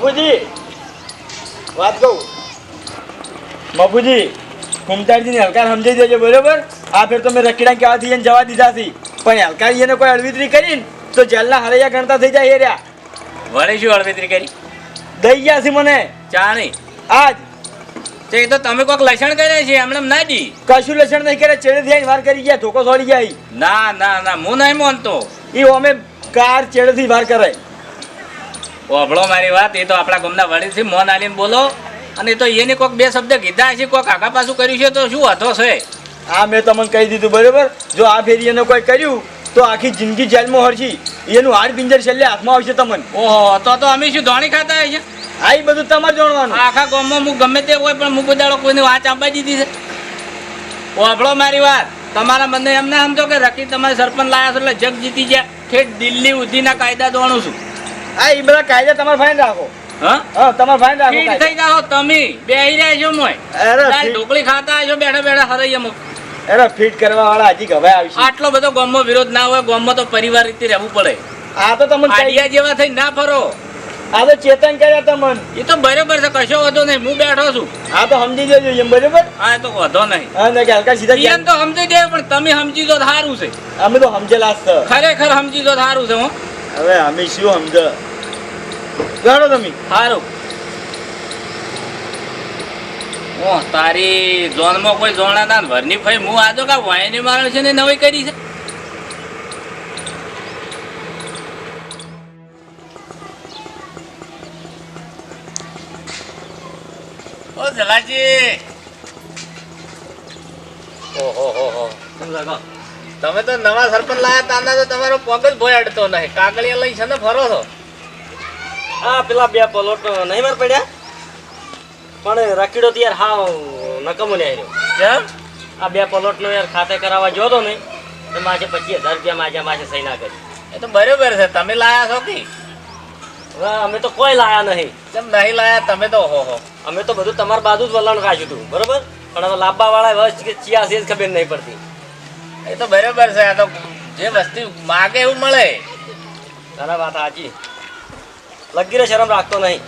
બાપુજી વાત કહું. બાપુજી ઘૂમતાજીને હલકાર સમજી દેજો બરોબર? આ ફેર તો મેં રકીડા કહેવાથી એને જવા દીધા હતી પણ હલકાર એને કોઈ અળવિતરી કરીને તો જેલના હરૈયા ગણતા થઈ જાય એ રહ્યા. વળી શું અળવેતરી કરી? દઈ ગયા છે મને. ચાણી. આજ. તે તો તમે કોઈક લક્ષણ કરે છે એમને ના દી. કશું લક્ષણ નહીં કરે ચેડેથી આવીને વાર કરી ગયા ધોકો છોડી ગયા. ના ના ના હું નહીં માનતો. એ અમે કાર ચેડેથી વાર કરે ઓભળો મારી વાત એ તો આપણા ગામના વડીલ છે મોન આલીને બોલો. અને એ તો એને કોઈક બે શબ્દ કીધા છે કોઈક આગા પાછું કર્યું છે તો શું હતો છે? આ મેં તમને કહી દીધું બરાબર? જો આ ફેરી એને કોઈ કર્યું તો આખી જિંદગી જેલમાં હરશી એનું હાડ પિંજર છેલ્લે હાથમાં આવશે તમને. ઓહો તો તો અમે શું ધોણી ખાતા હોય છે? આ બધું તમારે જાણવાનું. આખા ગામમાં હું ગમે તે હોય પણ હું કોઈ દાડો કોઈની વાત આપી દીધી છે. ઓભળો મારી વાત. તમારા મને એમને સમજો કે રકી તમારે સરપંચ લાયા છો એટલે જગ જીતી ગયા. ઠેઠ દિલ્હી સુધીના કાયદા દોણું છું. આ બધા કાયદા તમારે ફાઈન રાખો. હા? હા તમારે ફાઈન રાખો થઈ જાઓ તમે બેહી રહ્યા છો મોય. અરે ઢોકળી ખાતા હશો બેઠા બેઠા હરૈયામાં અરે ફિટ કરવા વાળા હજી ગવાય આવશે આટલો બધો ગામમાં વિરોધ ના હોય ગામમાં તો પરિવાર રીતે રહેવું પડે. આ તો તમને આડિયા જેવા થઈ ના ફરો. આ તો ચેતન કર્યા તમને. એ તો બરોબર છે કશો વધો નહીં હું બેઠો છું. આ તો સમજી જજો એમ બરોબર? હા તો વધો નહીં. હા ને હલકા સીધા ઈયન તો સમજી જાય પણ તમે સમજી દો તો સારું છે. અમે તો સમજેલા છે. ખરેખર સમજી દો સારું છે હું. હવે અમે શું સમજ? ગાડો તમે. સારું હું તારી ઝોનમાં કોઈ જોણા ના ભરની ફઈ હું આજો કા વાયની મારો છે ને નવી કરી છે? ઓ જલાજી. ઓહો હો હો. તમે તો નવા સરપંચ લાયા તાના તો તમારો પગ જ ભોય અડતો નહીં. કાગળિયા લઈ છે ને ફરો છો? હા પેલા બે પલોટ નહીં માર પડ્યા. પણ રકીડો તો યાર હા નકમો ને આવ્યો કેમ? આ બે પલોટ નો યાર ખાતે કરાવવા જોતો તો ને તો માજે પચીસ હજાર રૂપિયા માજે માજે સહી ના કરી. એ તો બરોબર છે તમે લાયા છો કે? અમે તો કોઈ લાયા નહીં. જેમ નહીં લાયા? તમે તો હો હો. અમે તો બધું તમારા બાજુ જ વલણ રાખ્યું હતું બરોબર? પણ હવે લાંબા વાળા વસ્ત કે ચિયા છે ખબર નહીં પડતી. એ તો બરાબર છે આ તો જે વસ્તુ માગે એવું મળે. તારા વાત સાચી. લગીરે શરમ રાખતો નહીં.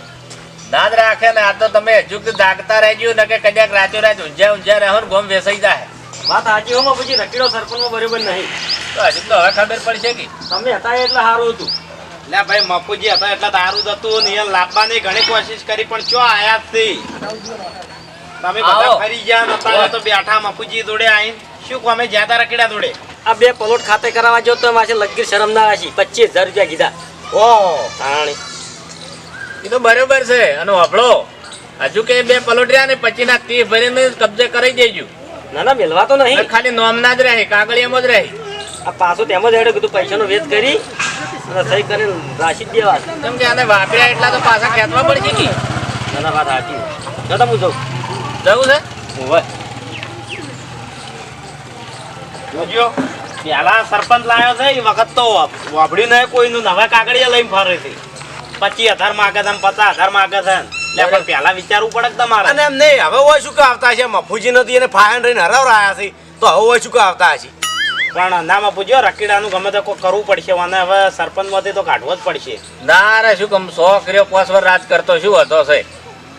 ના જ રાખે ને આ તો તમે હજુ કે જાગતા રહેજો ને કે કદાચ રાચો રાત ઊંઝા ઊંઝા રહો ને ગોમ વેસાઈ જાય. વાત સાચી હોમાં પછી રકીડો સરપંચમાં બરોબર નહીં. તો હજુ તો હવે ખબર પડશે કે. તમે હતા એટલે સારું હતું. લે ભાઈ મફુજી હતા એટલે તારું હતું ને લાવવાની ઘણી કોશિશ કરી પણ ચો આયા જ તમે બધા ફરી ગયા નતા તો બેઠા મફુજી જોડે આવીને શું કોમે જ્યાતા રકીડા જોડે આ બે પલોટ ખાતે કરાવવા જો તો માસે લગીર શરમ ના રાખી પચીસ હજાર રૂપિયા કીધા. ઓહો તાણી. એ તો બરોબર છે. અને આપણો હજુ કે બે પલોટિયા ને પછી ના તીસ ભરીને કબજે કરી દેજો. ના ના મેલવા તો નહીં. ખાલી નોમના જ રહે કાગળિયામાં જ રહે. આ પાછું તેમ જ હેડે કીધું પૈસાનો વેચ કરી અને સહી કરીને રાશી દેવા. કેમ કે આને વાપર્યા એટલા તો પાછા ખેંચવા પડશે કે ના ના વાત સાચી. દાદા હું જઉં. જવું છે? હોવે જોજો પેલા સરપંચ લાયો છે એ વખત તો વાપડ્યું નહીં કોઈનું નવા કાગળિયા લઈને ફરે છે. પચીસ હજાર માગે છે ને પચાસ હજાર માગે છે ને. લે પણ પેલા વિચારવું પડે તમારે. અને એમ નહીં હવે હોય શું કે આવતા છે મફુજી નથી એને ફાયન રહીને હરાવરાયા છે. તો હવે હોય શું કે આવતા હશે? પણ નામાં પૂછ્યો રકીડાનું ગમે તો કોઈ કરવું પડશે અને હવે સરપંચમાંથી તો કાઢવો જ પડશે. ના રે શું કમ સો કર્યો પાંચ વાર રાજ કરતો શું હતો છે?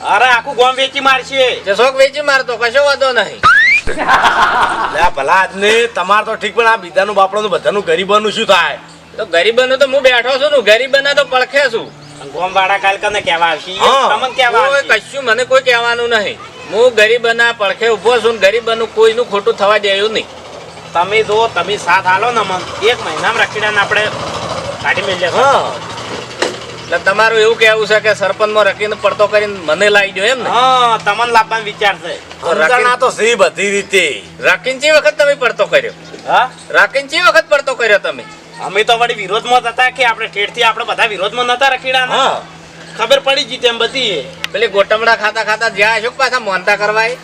અરે આખું ગોમ વેચી મારશે. જે શોખ વેચી મારતો કશો વાંધો નહીં. લે ભલા આજને તમારે તો ઠીક પણ આ બીજાનું બાપડાનું બધાનું ગરીબોનું શું થાય? તો ગરીબનો તો હું બેઠો છું ને ગરીબના તો પડખે છું. ગોમવાડા કાલ કને કેવા આવશે? હા. તમને કેવા કોઈ કશું મને કોઈ કહેવાનું નહીં. હું ગરીબાના પડખે ઊભો છું ને ગરીબનું કોઈનું ખોટું થવા દેવું નહીં. તમે જો તમે સાથ હાલો ને મન એક મહિનામાં રખીડાને આપણે કાઢી મેળીએ હા. એટલે તમારું એવું કહેવું છે કે સરપંચમાં રકીને પડતો કરીને મને લાવી દો એમ ને? હા તમને લાવવાનો વિચાર છે. રકીના તો સહી બધી રીતે. રકીન ચી વખત તમે પડતો કર્યો? હા? રકીન ચી વખત પડતો કર્યો તમે? અમે તો વળી વિરોધમાં હતા કે આપણે ઠેઠથી આપણે બધા વિરોધમાં નતા રખીડા હા. ખબર પડી ગઈ તેમ બધી. પેલી ગોટમડા ખાતા ખાતા જ્યાં છો પાછા મોનતા કરવાય?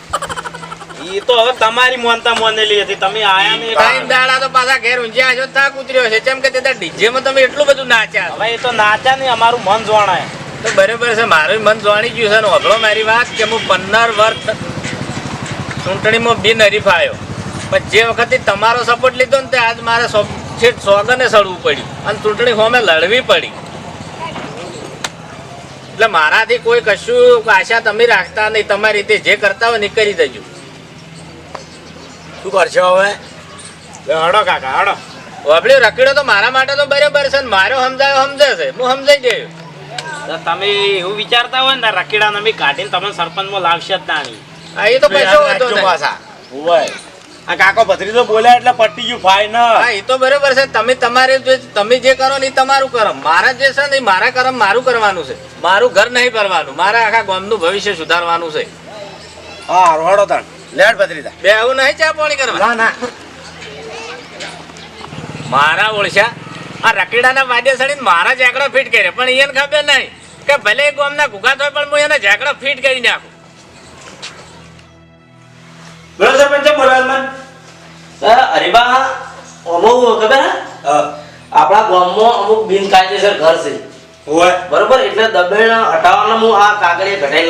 એ તો હવે તમારી મોનતા મોનેલી હતી. તમે આયા ને ટાઈમ દાડા તો પાછા ઘેર ઊંઝ્યા છો થાક ઉતર્યો છે કેમ કે તે ડીજે માં તમે એટલું બધું નાચ્યા હવે એ તો નાચ્યા ને અમારું મન જોણાય. તો બરાબર છે મારું મન જોણી ગયું છે ને અભળો મારી વાત કે હું પંદર વર્ષ ચૂંટણીમાં બિન હરીફાયો પણ જે વખતે તમારો સપોર્ટ લીધો ને તે આજ મારે છેક સોગને સડવું પડ્યું. અને ચૂંટણી હોમે લડવી પડી. એટલે મારાથી કોઈ કશું આશા તમે રાખતા નહીં. તમારી રીતે જે કરતા હોય ને કરી દેજો. શું કરશો હવે? હડો કાકા હડો. વાપડ્યો રખડ્યો તો મારા માટે તો બરાબર છે ને મારો સમજાયો સમજે છે હું સમજાઈ ગયો. તમે એવું વિચારતા હોય ને રખીડા નમી કાઢીને તમે સરપંચમાં લાવશે જ નાની હા એ તો પૈસો વાંધો નહીં. પાછા. હોય આ કાકો ભત્રીજો બોલ્યા એટલે પટી ગયું ફાઈન હા એ તો બરાબર છે. તમે તમારે જે તમે જે કરો ને એ તમારું કરમ. મારા જે છે ને એ મારા કરમ મારું કરવાનું છે. મારું ઘર નહીં ભરવાનું. મારા આખા ગામનું ભવિષ્ય સુધારવાનું છે. હા રોડો તણ. લેટ ભત્રીજા બે હું નહીં ચા પાણી કરવા? ના ના. મારા ઓળશા આ રકીડાના વાદ્ય સડીને મારા ઝાકડો ફિટ કર્યો. પણ એને ખબર નહીં કે ભલે ગોમના ગુગા થાય પણ હું એને ઝાકડો ફિટ કરી નાખું. બોલો સરપંચ મને હરીબા અમુક ખબર આપણા ગામમાં અમુક બિનકાયદેસર ઘર છે. બરોબર? એટલે દબેણ હટાવવાનો હું આ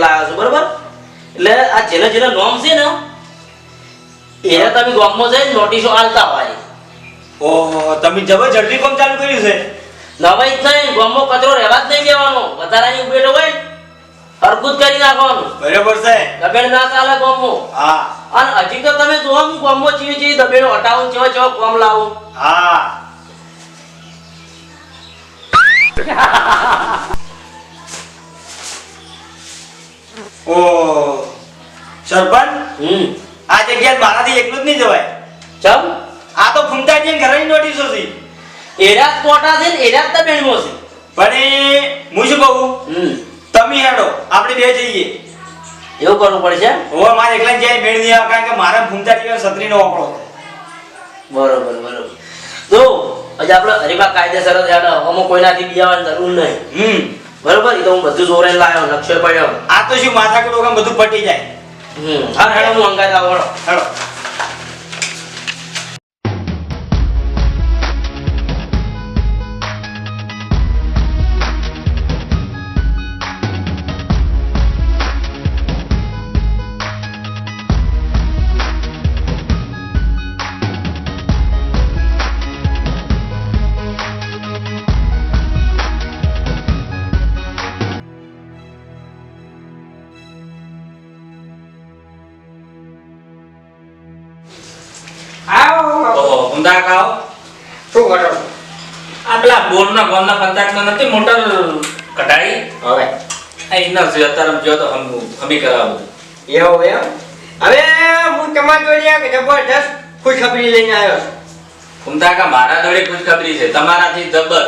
લાવ્યો છું બરોબર? એટલે આ જેને જેને નોમ છે ને એને તમે ગામમાં જઈને નોટિસો આલતા હોય. ઓહો તમે જબર જલ્દી કામ ચાલુ કર્યું છે? નવાઈ જ નહીં ગામમાં કચરો રહેવા જ નહીં દેવાનો. વધારાની ઉભેટો હોય ને કરી નાખવાનું. બરાબર છે. દબેડ ના ચાલે ગામમાં. હા. અને હજી તો તમે જોવા હું ગામમાં ચીવી ચીવી દબેડો હટાવું ચેવો ચેવો કોમ લાવું. હા. ઓ સરપંચ? હમ. આ જગ્યાએ મારાથી એકલું જ નહીં જવાય. ચમ? આ તો ફૂમતાજી ઘરની નોટિસો છે. એરા કોટા છે ને એરા તો દબેણમાં છે. પણ હું શું કહું? તમે હેડો આપણે બે જઈએ. એવું કરવું પડશે? હવે મારે એકલા જાય મેળ નહીં આવે કારણ કે મારા ફૂમતાજી છત્રીનો વાપરો બરોબર બરોબર. તો હજી આપણે હરીબા કાયદેસર જ હેડો. અમુક કોઈનાથી બિયાવાની જરૂર નહીં. હમ. બરોબર? એ તો હું બધું જોરે લાવ્યો નકશો પડ્યો. આ તો શું માથા કડો બધું પટી જાય? હા હેડો હું અંગાત આવો હેડો. હેડો બોરના ગામના પંચાયતમાં નથી મોટર કઢાઈ. હવે. આ ઇનર છે અત્યારે જો તો હમ હમી કરાવું. એવું એમ? હવે હું તમારા જોડે એક જબરદસ્ત ખુશખબરી લઈને આવ્યો ઊંધા કા મારા જોડે ખુશખબરી છે તમારાથી જબર.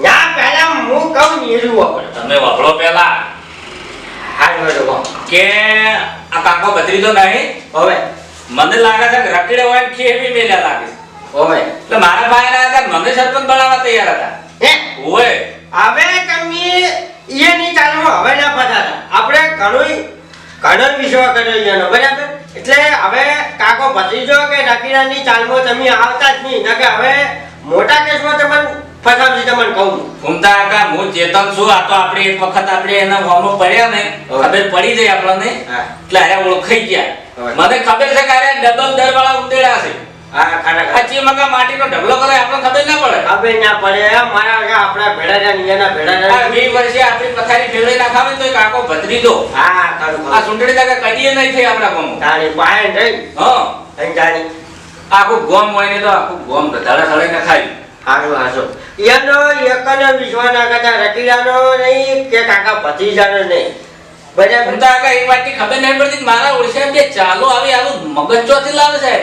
ના પહેલા હું કહું ને જુઓ પડે તમે વાપરો પેલા હાલ મેળો કહો. કે આ કાકો બત્રીજો નહીં? હવે. મને લાગે છે કે રકડે હોય કે ખેવી મેલ્યા લાગે છે. હવે એટલે મારા ભાઈ રહ્યા હતા મને સરપંચ બનાવવા તૈયાર હતા. હે? ઓય હવે તમે એની ચાલમાં હવે ના પાછા આપણે ઘણું ઘણો વિશ્વાસ કર્યો એનો બરાબર? એટલે હવે કાકો ભત્રીજો કે રકીડાની ચાલમાં તમે આવતા જ નહીં. કે હવે મોટા કેસમાં તમને ફસાવજી તમને કહું. ઘૂમતા હતા હું ચેતન છું. આ તો આપણે એક વખત આપણે એના હોમો પડ્યા ને હવે. ખબર પડી જાય આપણને. એટલે આયા ઓળખાઈ ગયા. મને ખબર છે કે ડબલ દર વાળા ઉતેડા છે. હા માટીનો ઢગલો કરે આપણને ખબર ના પડે. ખબર ના પડે મારા આપણા ભેડા વર્ષે આપણી પથારી તો કાકો ભત્રીજો. હા ખરું આ દાદા કદીએ નહીં થઈ આપણા તારી હા. આખું ગોમ હોય ને તો આખું ગોમ ધડાડા થળે ના ખાય હારું હાસો એનો એકનો વિશ્વાસ ના કરતા નહીં કે કાકા ભત્રીજાનો નહીં. ઘૂમતા કાકા એ વાતની ખબર નહીં પડતી મારા ઓળશે કે ચાલો આવી આવું મગજ ચોથી લાવે છે.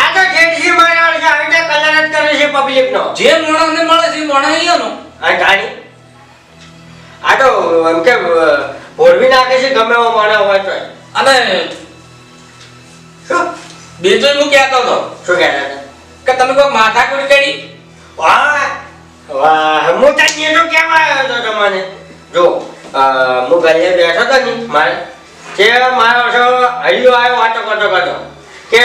આ તો જેઠી મારા રીતે કલર જ કરે છે પબ્લિક નો. જે મોણસને મળે છે એ મોણસ અહીંયાનો આ ગાડી? આ તો એમ કે ભોળવી નાખે છે ગમે એવો માણસ હોય તો અને બીજું હું કહેતો હતો. શું કહેતા હતા? કે તમે કોઈ માથાકૂટ કરી? વાહ વાહ હું તને એનો કહેવા આવ્યો હતો તમને. જો હું ઘરે બેઠો હતો ને મારે કે મારો છો હરિયો આવ્યો વાતો કરતો કરતો. કે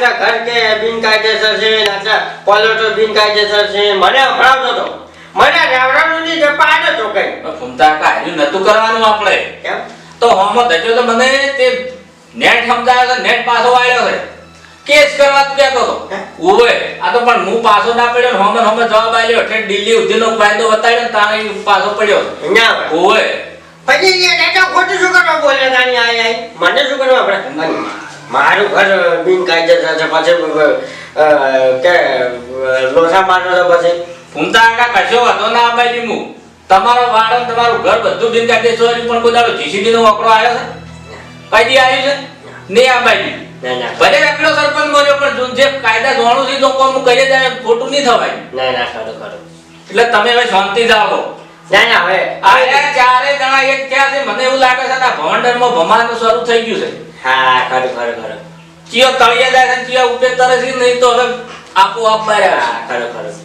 આટલા ઘર કે બિનકાયદેસર છે ને આટલા પલોટો બિનકાયદેસર છે મને સંભળાવતો હતો મને રાવરાનું ની જપા આડો તો કઈ. ફૂમતા કાર્યું નતું કરવાનું આપણે. કેમ? તો હોમો દજો તો મને તે નેટ સમજાયો તો નેટ પાછો આવ્યો છે. કેસ કરવા કહેતો હતો. ઓવે આ તો પણ હું પાછો ના પડ્યો ને હમે હમે જવાબ આલ્યો એટલે દિલ્હી સુધીનો ફાયદો બતાડ્યો તાણે પાછો પડ્યો. અહીંયા હોય. ઓવે પછી એ દાદા ખોટું શું કરવા બોલે તાણી આઈ આઈ? મને શું કરવા આપણે મારું ઘર બિનકાયદેસર છે. પછી કે લોસા મારનો છે પછી? ફૂમતા કાકા કશો વાંધો ના આબાજી મુ. તમારો વાડો તમારું ઘર બધું બિનકાયદેસર પણ કોઈ દાડો જીસીબી નો વકરો આવ્યો છે? કાયદી આવી છે? ના. ના ભલે એકલો સરપંચ બન્યો પણ જો જે કાયદા જોણું છે તો કોમ કરી જાય ખોટું નહીં થવાય. ના ના ખરું ખરું. એટલે તમે હવે શાંતિ જાઓ. ના ના હવે આ ચારે જણા એક થયા છે મને એવું લાગે છે આ ભવંડરમાં ભમાનું શરૂ થઈ ગયું છે. હા ખરું ખરું ખરું. ચિયો તળિયે જાય છે ચિયો ઉપે તરે છે નહીં તો હવે આપોઆપ બહાર આવે હા ખરું ખરું.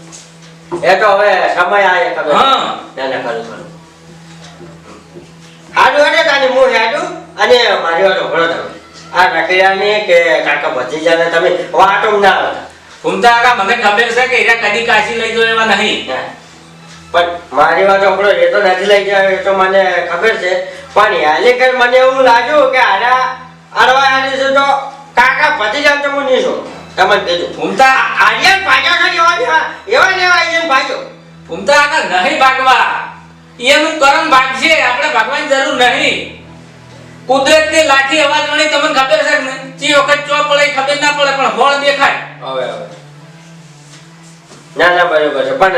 એ તો હવે સમય આવે ખબર હા. ના ના ખરું ખરું. હાડું હેડે તાની હું હેડું. અને મારી તમે. આ રખિયાને કે કાકા ભત્રીજાને તમે વાટો ના આવતા ઘૂમતા કાકા મને ખબર છે કે એરા કદી કાશી લઈ જાય એવા નહીં. પણ મારી વાત ઓગળો એ તો નથી લઈ જાય એ તો મને ખબર છે. પણ યાલે કર મને એવું લાગ્યું કે આડા અડવા આડી છે તો કાકા ભત્રીજા તો હું છું. તમને કીધું ઘૂમતા આર્યન છે એવા ને એવા એવા ને આર્યન ઘૂમતા કાકા નહીં ભાગવા. એનું કરમ ભાગશે. આપણે ભાગવાની જરૂર નહીં. કુદરતની લાઠી અવાજ વળી તમને ખબર છે ચી વખત ચો પડે ખબર ના પડે પણ હોળ દેખાય. હવે હવે. ના ના બરોબર છે. પણ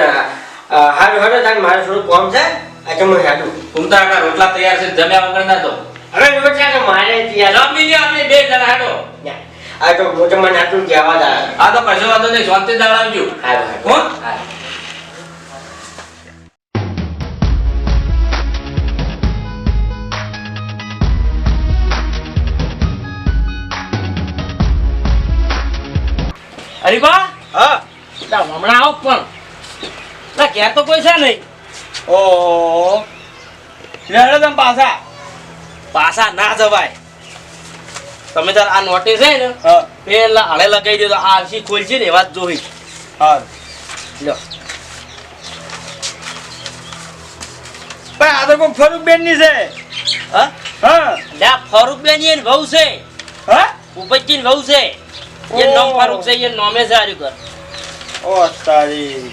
હારું હારું તાન મારે થોડું કોમ છે. આજે હું હેડું કાકા રોટલા તૈયાર છે. જમ્યા વગર ના તો હવે રોટલા તો મારે ત્યાં. જમી લ્યો આપણે બે જણા હાડો આ તો હું તો મને આટલું કહેવા દા આ તો કશો વાંધો નહીં શાંતિ દાડાવજો હા? હારું. કોણ અરે બા હા. તા હમણાં આવો પણ. ના કે તો કોઈ છે નહીં. ઓ રેડો તમ પાછા. પાછા ના જવાય. તમે તાર આ નોટિસ છે ને પેલા હાલે લગાવી દેજો આ આરસી ખોલશે ને એવા જ જોઈ. હા. લો. પણ આ તો કોઈ ફરૂક બેનની છે. હા? હા. લ્યા બેન એન વહુ છે. હા? ઉપજીન વહુ છે. એ નામ ફારૂક છે એ નામે છે આર્યું કર ઓ તારી.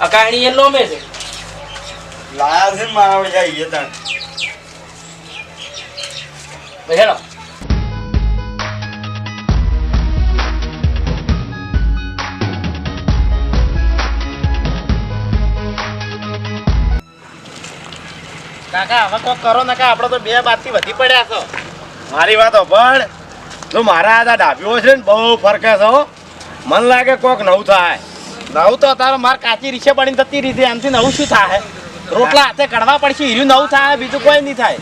આ કારણી એ નામે છે. લાયા છે મારા વજા એ તણ. હેડો કાકા હવે કોક કરો ને આપણે તો બે બાદથી વધી પડ્યા છો. મારી વાત પણ જો મારા આ ડાભીઓ છે ને બહુ ફરકે છે મન લાગે કોક નવું થાય. નવું તો તારો માર કાચી રીસે પડીને થતી રીતે આમથી નવું શું થાય? રોટલા હાથે કડવા પડશે હીરું નવું થાય બીજું કોઈ નહીં થાય.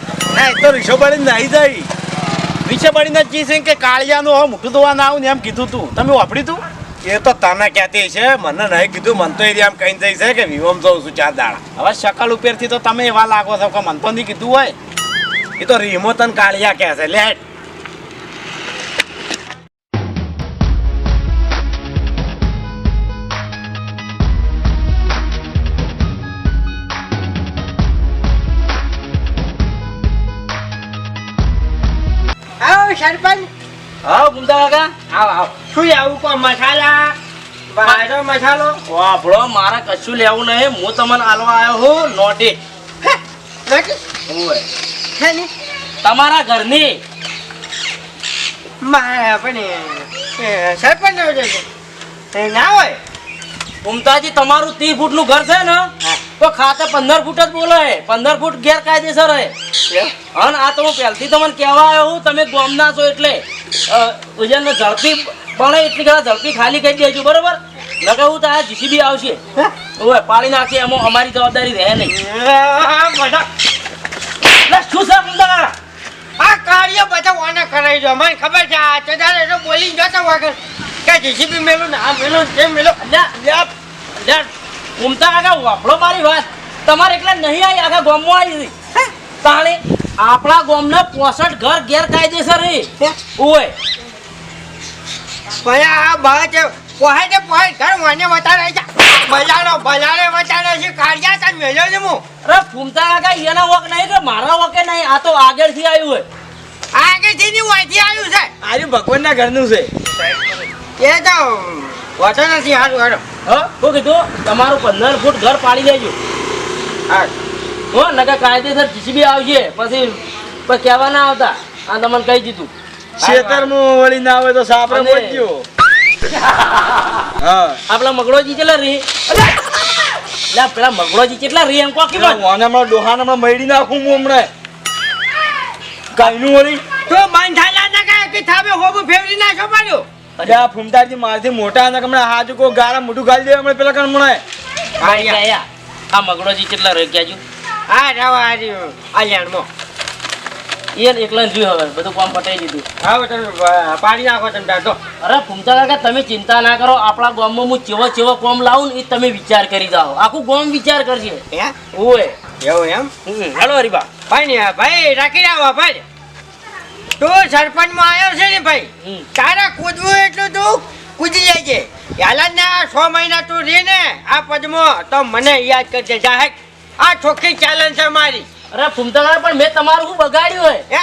એ તો પડીને નાઈ જાય. જી છે કે કાળિયાનું હવે મોટું દોવા ના આવું ને એમ કીધું તું. તમે વાપરી તું? એ તો તને કહેતી છે? મને નહીં કીધું મન તો એમ કહીને જઈ છે કે વિવમ જઉં છું ચાર દાડા. હવે શકલ ઉપરથી તો તમે એવા લાગો છો કે મન તો નહીં કીધું હોય. એ તો રીમો તને કાળિયા કહે છે. લે. સરપંચ? હા ગુમતા કાકા. આવ આવ. શું આવું કો મસાલા? બાજો મસાલો? વાપડો મારે કશું લેવું નહીં. હું તમને આલવા આવ્યો હું નોટી. હે ઓય. છે ને? તમારા ઘરની. મારે પણ સરપંચ ના હોય. ગુમતાજી તમારું ત્રીસ ફૂટનું ઘર છે ને? તો ખાતે પંદર ફૂટ જ બોલે. પંદર ફૂટ ગેરકાયદેસર હે. અને આ તો હું પહેલથી તમને કહેવા આવ્યો હું તમે ગોમના છો એટલે. અ, ઉજ્જૈનને ઝડપી પણ એટલી ઘણા ઝડપી ખાલી કરી દેજો બરોબર? નકર હું તો આ જીસીબી આવશે. ઓય પાડી નાખશે એમાં અમારી જવાબદારી રહે નહીં. શું છે ગુમતા આ કાર્ય બધા ઓને કરાવી દો. મને ખબર છે આ ચદારે તો બોલી જતો વગર કે જીસીબી મેલું ને આ મેલું તે મેલું. લે લે. ઘૂમતા આગા વાપરો મારી વાત. તમારે એકલા નહીં આવી આગા ગામમાં આવી હતી તાણે આપણા ગામના પોસઠ ઘર ગેરકાયદેસર હે? ઓય. ભાઈ આ બહાર છે પોહે છે પોહે ઘર વાને વટાડે છે. બજારો બજારે વટાડે છે કાર્યા તા મેલ્યો છે હું અરે ફૂમતા આગા એના વક નહીં કે મારા વકે નહીં આ તો આગળથી આવ્યું હોય. આગળથી ની વાંચી આવ્યું છે. આર્યું ભગવાનના ઘરનું છે. એ તો વાંચો નથી હારું હારો. હા શું કીધું? તમારું પંદર ફૂટ ઘર પાડી દેજો. હા. હો નકર કાયદેસર જીસીબી આવશે પછી પછી કહેવા ના આવતા. આ તમને કહી દીધું. ખેતરમાં વળી ના હોય તો સાપરે પહોંચ્યો હા. આપણા મગડોજી કેટલા રી લે પેલા મગડોજી કેટલા રી એમ કોકી પેલા વાના હમણાં ડોહાને હમણાં મળી નાખું હું હમણાં. કાંઈનું વળી? તો મન થાલા ના કે થાબે હોબો ફેવરી ના પાડ્યો અરે. આ ફૂમતાજી મારથી મોટા હતા હમણાં હાથ કો ગારા મોઢું ગાલી દે હમણાં પેલા કણ મણાય. આ મગડોજી કેટલા રહી ગયા હા આ હાર્યું આ લેણમો. એ એકલા જોયું હવે બધું કામ પટાઈ દીધું. હા તમે પાડી નાખો તમે દાદો અરે ફૂમતા કાકા તમે ચિંતા ના કરો આપણા ગામમાં હું ચેવો ચેવો કોમ લાવું ને એ તમે વિચાર કરી જાઓ. આખું ગામ વિચાર કરશે. હે? ઓય એવું એમ? હમ, હાલો હરીબા ભાઈ ને ભાઈ રાખી રાવો ભાઈ. તું સરપંચમાં આવ્યો છે ને ભાઈ. તારા કૂદવું એટલું તું? કૂદી જાય છે યાલા ના છ મહિના તું રે ને આ પદમાં તો મને યાદ કરજે. જાહેર આ ચોખ્ખી ચેલેન્જ છે મારી. અરે ફૂમતા પણ મેં તમારું શું બગાડ્યું હોય? હે?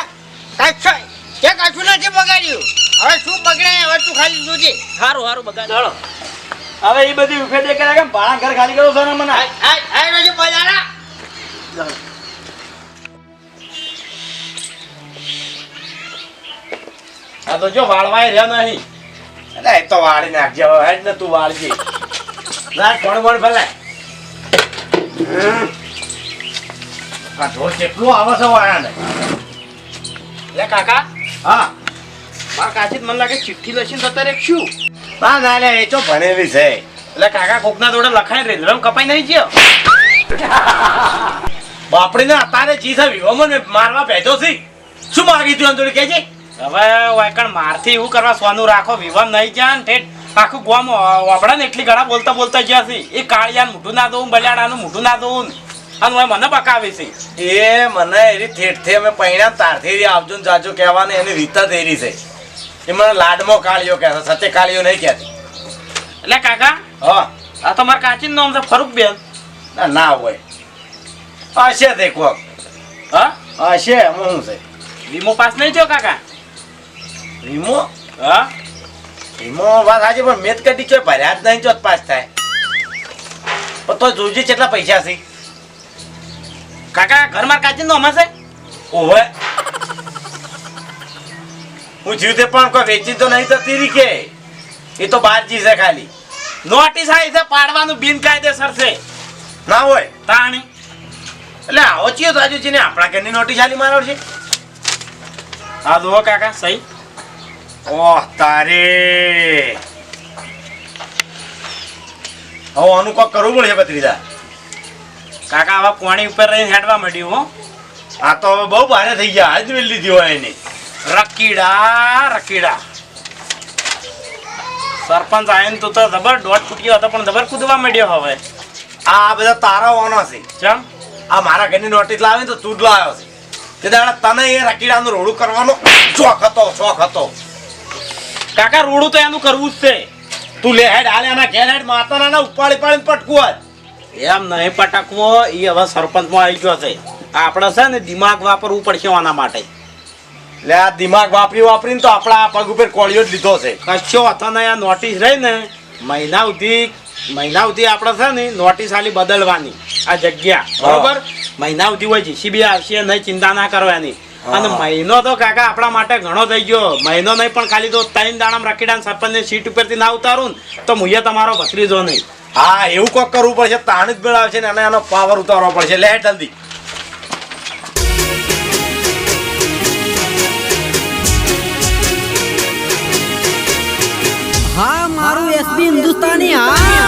કશું તે કશું નથી બગાડ્યું. હવે શું બગડે હવે તું ખાલી જોજે. સારું સારું બગાડ. હવે એ બધી ઉફેદે કર્યા કે ભાણા ઘર ખાલી કરો છો ને મને. આ આ આ રોજે બજારા તો જો વાળવાય રહ્યો નહીં. એ તો વાળી નાખજે હવે હેડ ને તું વાળજે. ના કોણ કોણ ભલે. આ ઢોર કેટલું આવે છે વાળાને. લે કાકા. હા. મારા કાચી મને લાગે ચિઠ્ઠી લખીને જતા રે શું? ના ના લે એ તો ભણેલી છે. એટલે કાકા કોકના જોડે લખાય રમ કપાઈ નહીં ગયો? બાપડીને અત્યારે વિહોમાં ને મારવા બેઠો છે. શું માગી તું અંદોડી કહેજે હવે વાયકણ મારથી એવું કરવા સોનું રાખો વિવાહ નહીં જાન ઠેઠ. આખું ગોમ વાપડા ને એટલી ઘણા બોલતા બોલતા ગયા છે. એ કાળિયાનું મોઢું ના દઉં બલિયાડાનું મોઢું ના દઉં અને મને પકાવી છે. એ મને એની ઠેઠથી અમે પૈણા તારથી આવજો ને જાજો કહેવાની એની રીત જ એરી છે. એ મને લાડમો કાળિયો કહે છે સત્ય કાળિયો નહીં કહેતી. એટલે કાકા હા. આ તો મારા કાચી નામ છે ફરૂક બેન. ના ના હોય. હશે તે કોક. હા? હશે હું શું છે? વીમો પાસ નહીં થયો કાકા? વીમો હા? વીમો વાત આજે પણ મેં કદી ચોય ભર્યા જ નહીં ચોથ પાસ થાય. પણ તો જોજે કેટલા પૈસા છે. કાકા ઘરમાં કાચી નો અમાશે ઓવે. હું જીવતે પણ કોઈ વેચી તો નહીં થતી રી કે. એ તો બાર જી છે ખાલી. નોટિસ આવી છે પાડવાનું બિનકાયદેસર છે. ના હોય. તાણી. એટલે આવો ચિયો આજુ છે ને આપણા ઘરની નોટિસ આલી મારો છે હા જુઓ કાકા સહી. ઓહ તારે. હવે આનું કોક કરવું પડશે બત્રીદા કાકા આવા કોણી ઉપર રહીને હેડવા માંડ્યું હો. આ તો હવે બહુ ભારે થઈ ગયા. આજ મેં લીધી હોય એની. રકીડા રકીડા. સરપંચ આવીને તું તો જબર દોઢ ફૂટ્યો હતો પણ જબર કૂદવા માંડ્યો હવે. આ બધા તારા વાનો છે. ચમ? આ મારા ઘરની નોટિસ લાવી તો તું જ લાવ્યો છે. તે દાડા તને એ રકીડાનું રોડું કરવાનો શોખ હતો શોખ હતો. કાકા રોડું તો એનું કરવું જ છે. તું લે હેડ હાલે આના ઘેર હેડ માતાના ના ઉપાડી પાડીને પટકું જ એમ નહીં પટકવો એ હવે સરપંચમાં આવી ગયો છે. આપણે છે ને દિમાગ વાપરવું પડશે આના માટે. લે આ દિમાગ વાપરી વાપરીને તો આપણા આ પગ ઉપર કોળિયો જ લીધો છે. કશો હતો ને આ નોટિસ રહી ને મહિના સુધી મહિના સુધી આપણે છે ને નોટિસ આલી બદલવાની. આ જગ્યા બરોબર? મહિના સુધી હોય જીસીબી આવશે નહીં ચિંતા ના કરવાની. અને મહિનો તો કાકા આપણા માટે ઘણો થઈ ગયો. મહિનો નહીં પણ ખાલી તો ત્રણ દાડામ રખીડા સરપંચની સીટ ઉપરથી ના ઉતારું તો મુએ તમારો ભત્રીજો નહીં. હા એવું કોક કરવું પડશે તાણ જ મેળવશે ને અને એનો પાવર ઉતારવો પડશે. લે જલ્દી. હા મારું એસબી હિન્દુસ્તાની હા.